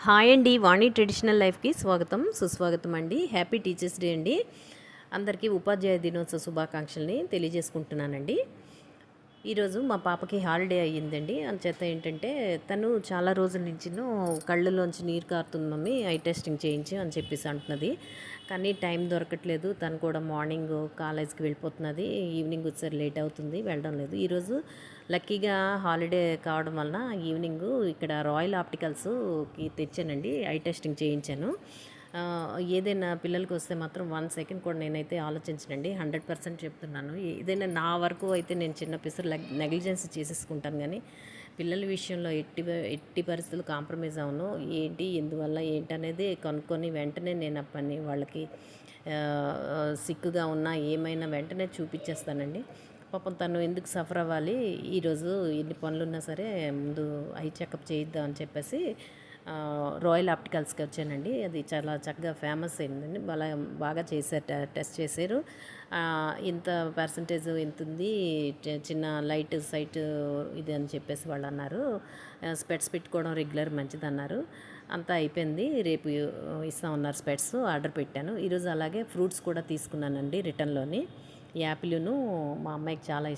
Hi అండి వాణి traditional లైఫ్కి స్వాగతం సుస్వాగతం అండి. హ్యాపీ టీచర్స్ డే అండి. అందరికీ ఉపాధ్యాయ దినోత్సవ శుభాకాంక్షల్ని తెలియజేసుకుంటున్నానండి. ఈరోజు మా పాపకి హాలిడే అయ్యిందండి. అంచేత ఏంటంటే తను చాలా రోజుల నుంచి కళ్ళలోంచి నీరు కారుతుంది మమ్మీ ఐ టెస్టింగ్ చేయించి అని చెప్పేసి అంటున్నది. కానీ టైం దొరకట్లేదు. తను కూడా మార్నింగ్ కాలేజ్కి వెళ్ళిపోతున్నది. ఈవినింగ్ వచ్చేసరి లేట్ అవుతుంది వెళ్ళడం లేదు. ఈరోజు లక్కీగా హాలిడే కావడం వలన ఈవినింగ్ ఇక్కడ రాయల్ ఆప్టికల్స్కి తెచ్చానండి. ఐ టెస్టింగ్ చేయించాను. ఏదైనా పిల్లలకి వస్తే మాత్రం వన్ సెకండ్ కూడా నేనైతే ఆలోచించనండి. హండ్రెడ్ పర్సెంట్ చెప్తున్నాను. ఏదైనా నా వరకు అయితే నేను చిన్న పిసరు నెగ్లిజెన్స్ చేసేసుకుంటాను కానీ పిల్లల విషయంలో ఎట్టి ఎట్టి పరిస్థితులు కాంప్రమైజ్ అవును ఏంటి ఎందువల్ల ఏంటి అనేది కనుక్కొని వెంటనే నేను ఆ పని వాళ్ళకి సిక్కుగా ఉన్నా ఏమైనా వెంటనే చూపించేస్తానండి. పాపం తను ఎందుకు సఫర్ అవ్వాలి? ఈరోజు ఎన్ని పనులున్నా సరే ముందు ఐ చెకప్ చేయిద్దాం అని చెప్పేసి రాయల్ ఆప్టికల్స్కి వచ్చానండి. అది చాలా చక్కగా ఫేమస్ అయిందండి. బాగా బాగా చేశారు టెస్ట్ చేశారు. ఇంత పర్సంటేజ్ ఇంత ఉంది చిన్న లైట్ సైట్ ఇది అని చెప్పేసి వాళ్ళు అన్నారు. స్పెట్స్ పెట్టుకోవడం రెగ్యులర్ మంచిది అన్నారు. అంతా అయిపోయింది. రేపు ఇస్తా ఉన్నారు స్పెట్స్ ఆర్డర్ పెట్టాను. ఈరోజు అలాగే ఫ్రూట్స్ కూడా తీసుకున్నానండి రిటర్న్లోని. యాపిల్ను మా అమ్మాయికి చాలా ఇష్టం.